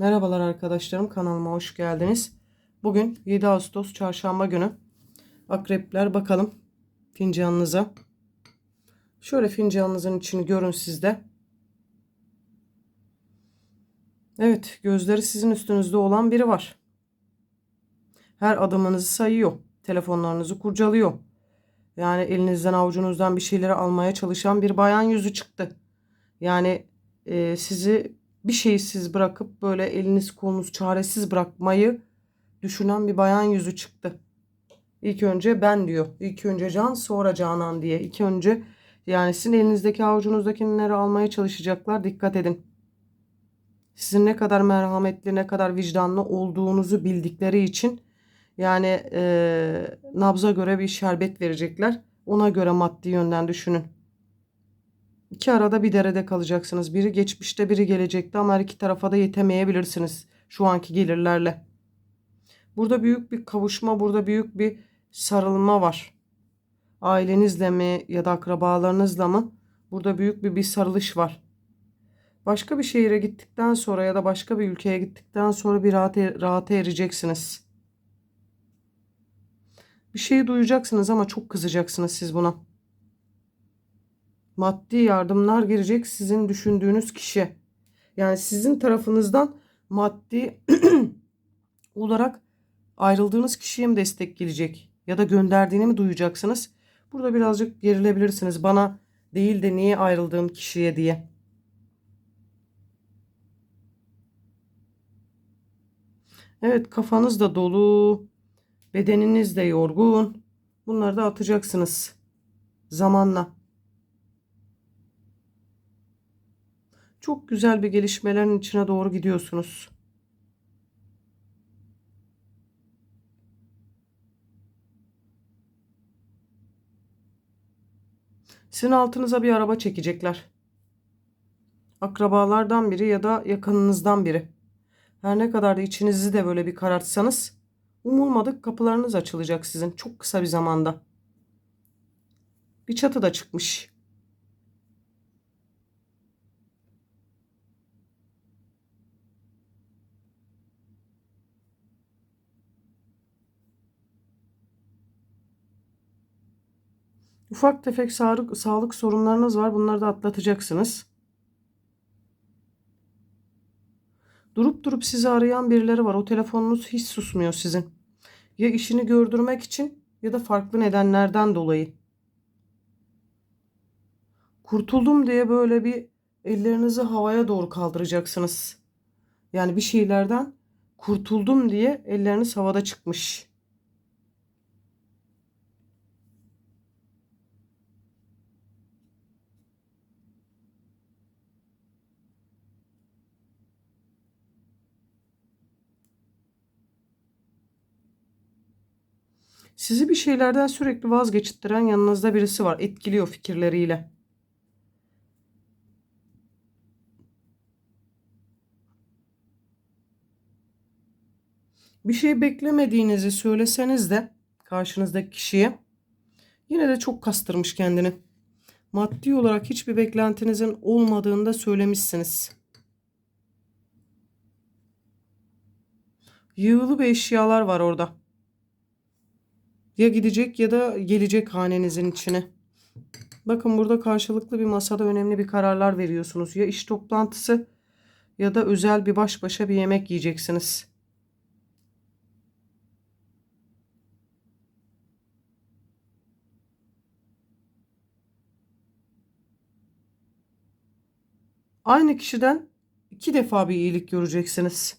Merhabalar arkadaşlarım kanalıma hoş geldiniz. Bugün 7 Ağustos çarşamba günü. Akrepler bakalım fincanınıza. Şöyle fincanınızın içini görün sizde. Evet gözleri sizin üstünüzde olan biri var. Her adımınızı sayıyor. Telefonlarınızı kurcalıyor. Yani elinizden avucunuzdan bir şeyleri almaya çalışan bir bayan yüzü çıktı. Yani e, sizi bir şeysiz bırakıp böyle eliniz kolunuz çaresiz bırakmayı düşünen bir bayan yüzü çıktı. İlk önce ben diyor. İlk önce Can sonra Canan diye. İlk önce yani sizin elinizdeki avucunuzdakileri almaya çalışacaklar. Dikkat edin. Sizin ne kadar merhametli ne kadar vicdanlı olduğunuzu bildikleri için yani e, nabza göre bir şerbet verecekler. Ona göre maddi yönden düşünün. İki arada bir derede kalacaksınız. Biri geçmişte biri gelecekte ama her iki tarafa da yetemeyebilirsiniz şu anki gelirlerle. Burada büyük bir kavuşma, burada büyük bir sarılma var. Ailenizle mi ya da akrabalarınızla mı? Burada büyük bir bir sarılış var. Başka bir şehire gittikten sonra ya da başka bir ülkeye gittikten sonra bir rahat, rahata ereceksiniz. Bir şeyi duyacaksınız ama çok kızacaksınız siz buna maddi yardımlar girecek sizin düşündüğünüz kişi. Yani sizin tarafınızdan maddi olarak ayrıldığınız kişiye mi destek gelecek ya da gönderdiğini mi duyacaksınız? Burada birazcık gerilebilirsiniz. Bana değil de niye ayrıldığım kişiye diye. Evet kafanız da dolu. Bedeniniz de yorgun. Bunları da atacaksınız zamanla. Çok güzel bir gelişmelerin içine doğru gidiyorsunuz. Sizin altınıza bir araba çekecekler. Akrabalardan biri ya da yakınınızdan biri. Her ne kadar da içinizi de böyle bir karartsanız umulmadık kapılarınız açılacak sizin çok kısa bir zamanda. Bir çatı da çıkmış. Ufak tefek sağlık, sağlık sorunlarınız var. Bunları da atlatacaksınız. Durup durup sizi arayan birileri var. O telefonunuz hiç susmuyor sizin. Ya işini gördürmek için ya da farklı nedenlerden dolayı. Kurtuldum diye böyle bir ellerinizi havaya doğru kaldıracaksınız. Yani bir şeylerden kurtuldum diye elleriniz havada çıkmış. Sizi bir şeylerden sürekli vazgeçittiren yanınızda birisi var. Etkiliyor fikirleriyle. Bir şey beklemediğinizi söyleseniz de karşınızdaki kişiye yine de çok kastırmış kendini. Maddi olarak hiçbir beklentinizin olmadığını da söylemişsiniz. Yığılı bir eşyalar var orada. Ya gidecek ya da gelecek hanenizin içine. Bakın burada karşılıklı bir masada önemli bir kararlar veriyorsunuz. Ya iş toplantısı ya da özel bir baş başa bir yemek yiyeceksiniz. Aynı kişiden iki defa bir iyilik göreceksiniz.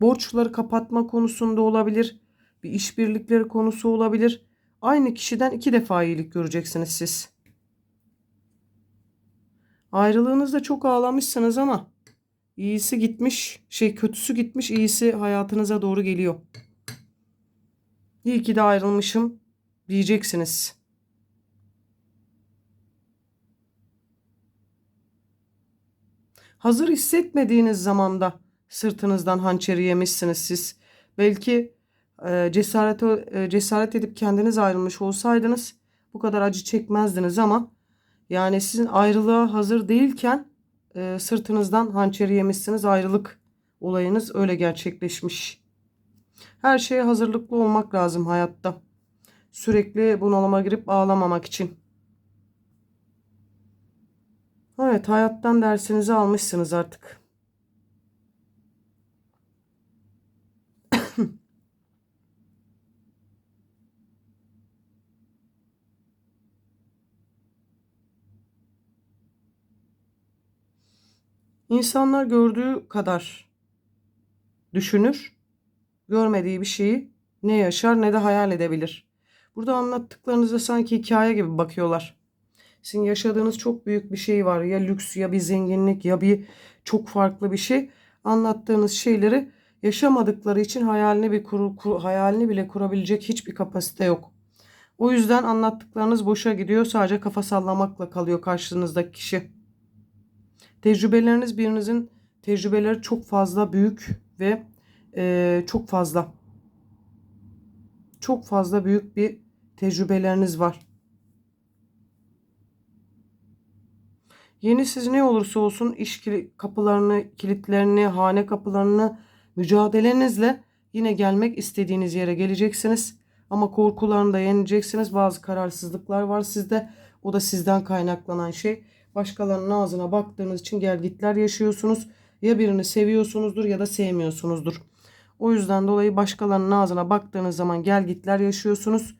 Borçları kapatma konusunda olabilir bir işbirlikleri konusu olabilir. Aynı kişiden iki defa iyilik göreceksiniz siz. Ayrılığınızda çok ağlamışsınız ama iyisi gitmiş, şey kötüsü gitmiş, iyisi hayatınıza doğru geliyor. İyi ki de ayrılmışım diyeceksiniz. Hazır hissetmediğiniz zamanda sırtınızdan hançeri yemişsiniz siz. Belki cesaret, e, cesaret edip kendiniz ayrılmış olsaydınız bu kadar acı çekmezdiniz ama yani sizin ayrılığa hazır değilken e, sırtınızdan hançeri yemişsiniz ayrılık olayınız öyle gerçekleşmiş. Her şeye hazırlıklı olmak lazım hayatta. Sürekli bunalıma girip ağlamamak için. Evet, hayattan dersinizi almışsınız artık. İnsanlar gördüğü kadar düşünür. Görmediği bir şeyi ne yaşar ne de hayal edebilir. Burada anlattıklarınızda sanki hikaye gibi bakıyorlar. Sizin yaşadığınız çok büyük bir şey var. Ya lüks ya bir zenginlik ya bir çok farklı bir şey. Anlattığınız şeyleri yaşamadıkları için hayalini bir kuru, kur, hayalini bile kurabilecek hiçbir kapasite yok. O yüzden anlattıklarınız boşa gidiyor. Sadece kafa sallamakla kalıyor karşınızdaki kişi. Tecrübeleriniz birinizin tecrübeleri çok fazla büyük ve e, çok fazla. Çok fazla büyük bir tecrübeleriniz var. Yeni siz ne olursa olsun iş kapılarını, kilitlerini, hane kapılarını mücadelenizle yine gelmek istediğiniz yere geleceksiniz. Ama korkularını da yeneceksiniz. Bazı kararsızlıklar var sizde. O da sizden kaynaklanan şey. Başkalarının ağzına baktığınız için gelgitler yaşıyorsunuz. Ya birini seviyorsunuzdur ya da sevmiyorsunuzdur. O yüzden dolayı başkalarının ağzına baktığınız zaman gelgitler yaşıyorsunuz.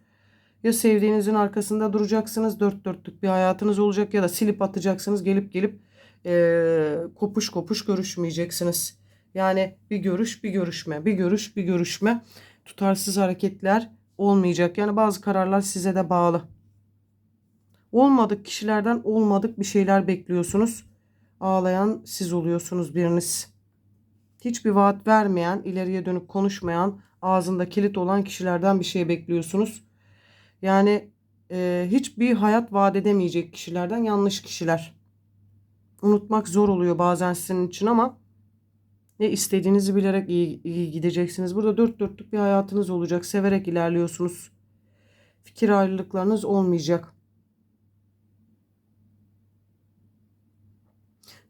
Ya sevdiğinizin arkasında duracaksınız. Dört dörtlük bir hayatınız olacak ya da silip atacaksınız. Gelip gelip e, kopuş kopuş görüşmeyeceksiniz. Yani bir görüş bir görüşme, bir görüş bir görüşme. Tutarsız hareketler olmayacak. Yani bazı kararlar size de bağlı. Olmadık kişilerden olmadık bir şeyler bekliyorsunuz. Ağlayan siz oluyorsunuz biriniz. Hiçbir vaat vermeyen, ileriye dönük konuşmayan, ağzında kilit olan kişilerden bir şey bekliyorsunuz. Yani e, hiçbir hayat vaat edemeyecek kişilerden yanlış kişiler. Unutmak zor oluyor bazen sizin için ama ne istediğinizi bilerek iyi, iyi gideceksiniz. Burada dört dörtlük bir hayatınız olacak. Severek ilerliyorsunuz. Fikir ayrılıklarınız olmayacak.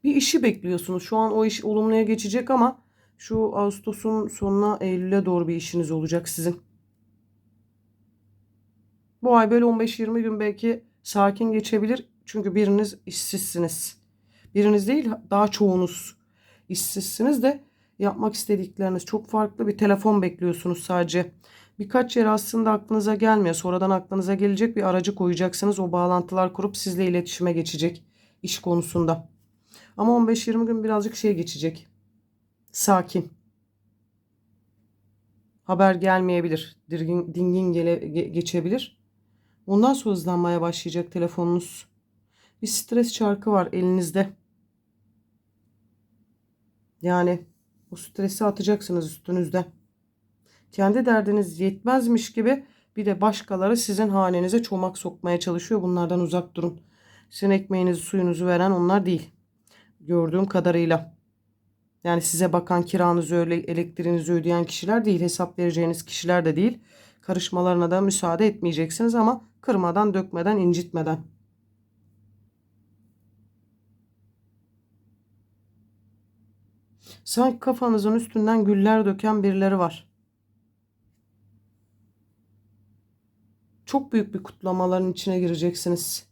Bir işi bekliyorsunuz. Şu an o iş olumluya geçecek ama şu Ağustos'un sonuna Eylül'e doğru bir işiniz olacak sizin. Bu ay böyle 15-20 gün belki sakin geçebilir. Çünkü biriniz işsizsiniz. Biriniz değil daha çoğunuz işsizsiniz de yapmak istedikleriniz çok farklı. Bir telefon bekliyorsunuz sadece. Birkaç yer aslında aklınıza gelmiyor. Sonradan aklınıza gelecek bir aracı koyacaksınız. O bağlantılar kurup sizle iletişime geçecek iş konusunda. Ama 15-20 gün birazcık şey geçecek. Sakin. Haber gelmeyebilir. Dingin, dingin gele, geçebilir. Ondan sonra hızlanmaya başlayacak telefonunuz. Bir stres çarkı var elinizde. Yani o stresi atacaksınız üstünüzde. Kendi derdiniz yetmezmiş gibi bir de başkaları sizin hanenize çomak sokmaya çalışıyor. Bunlardan uzak durun. Sizin ekmeğinizi suyunuzu veren onlar değil. Gördüğüm kadarıyla. Yani size bakan kiranızı öyle elektriğinizi ödeyen kişiler değil. Hesap vereceğiniz kişiler de değil. Karışmalarına da müsaade etmeyeceksiniz ama kırmadan, dökmeden, incitmeden. Sanki kafanızın üstünden güller döken birileri var. Çok büyük bir kutlamaların içine gireceksiniz.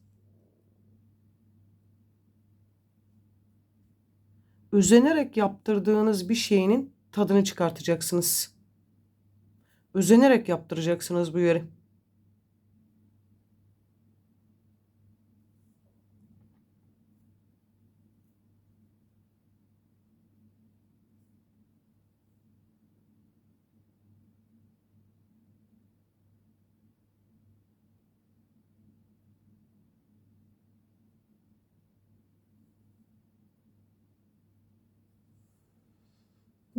Özenerek yaptırdığınız bir şeyinin tadını çıkartacaksınız. Özenerek yaptıracaksınız bu yeri.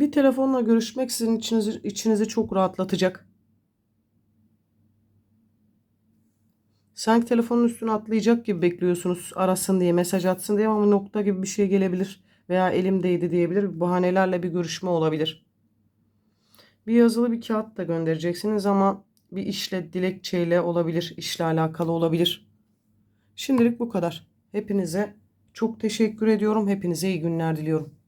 Bir telefonla görüşmek sizin içinizi, içinizi çok rahatlatacak. Sanki telefonun üstüne atlayacak gibi bekliyorsunuz arasın diye mesaj atsın diye ama nokta gibi bir şey gelebilir. Veya elimdeydi diyebilir. Bahanelerle bir görüşme olabilir. Bir yazılı bir kağıt da göndereceksiniz ama bir işle dilekçeyle olabilir. işle alakalı olabilir. Şimdilik bu kadar. Hepinize çok teşekkür ediyorum. Hepinize iyi günler diliyorum.